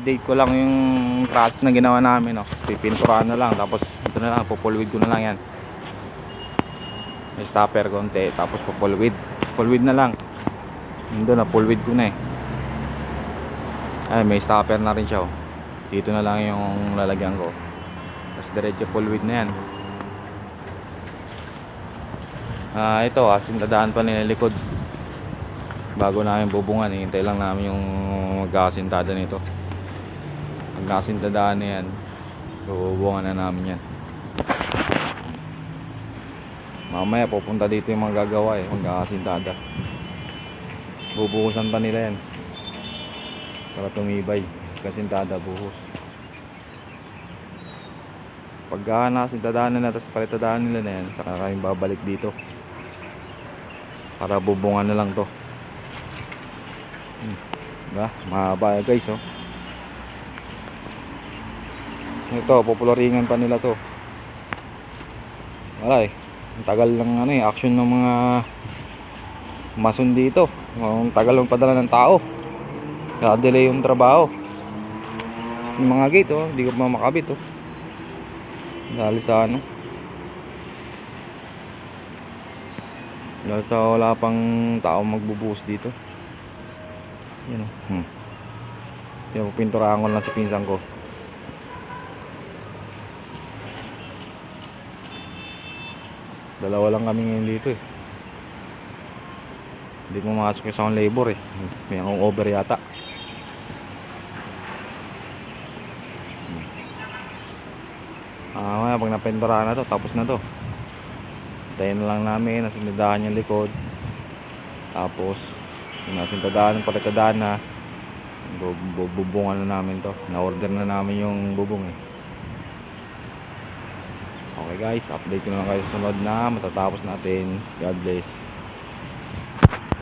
update ko lang yung process na ginawa namin no. Pipinturahan na lang tapos ito na lang pupulwid ko na lang yan. May stopper konti tapos pupulwid. Pulwid na lang. Yun na pulwid ko na eh. Ay may stopper na rin siya oh. Dito na lang yung lalagyan ko. Tapos diretso pulwid na yan. Ah, ito asin dadaan pa nila likod. Bago namin bubungan, hintay lang namin yung magkakasintada nito. Magkakasintadaan na yan. Bubungan na namin yan. Mamaya pupunta dito yung mga gagawa eh, magkakasintada. Bubuhusan pa nila yan. Para tumibay. Kasintada buhos. Pagka nakasintadahan na tapos palitadahan nila na yan, saka kayong babalik dito. Para bubungan na lang to. Hmm. Diba? Mahaba guys oh. Ito, popularingan pa nila to. Wala eh. Ang tagal lang ano eh, action ng mga mason dito. Ang tagal ng padala ng tao. Kaya delay yung trabaho. Yung mga gate oh, hindi ko pa makabit oh. Dahil sa ano. Dahil sa wala pang tao magbubuhos dito. Yan oh. Hmm. Yan, pupinturahan ko lang sa pinsan ko. Dalawa lang kami ngayon dito eh. Hindi pumasok yung sa labor eh. May akong over yata. Ah, pag napinturahan na to, tapos na to. Tayin na lang namin, nasindahan yung likod. Tapos, yung nasintadahan, palitadahan na. Bu- bu- Bubungan na namin to. Na-order na namin yung bubong eh. Guys, update ko na lang kayo sa sunod na matatapos natin. God bless.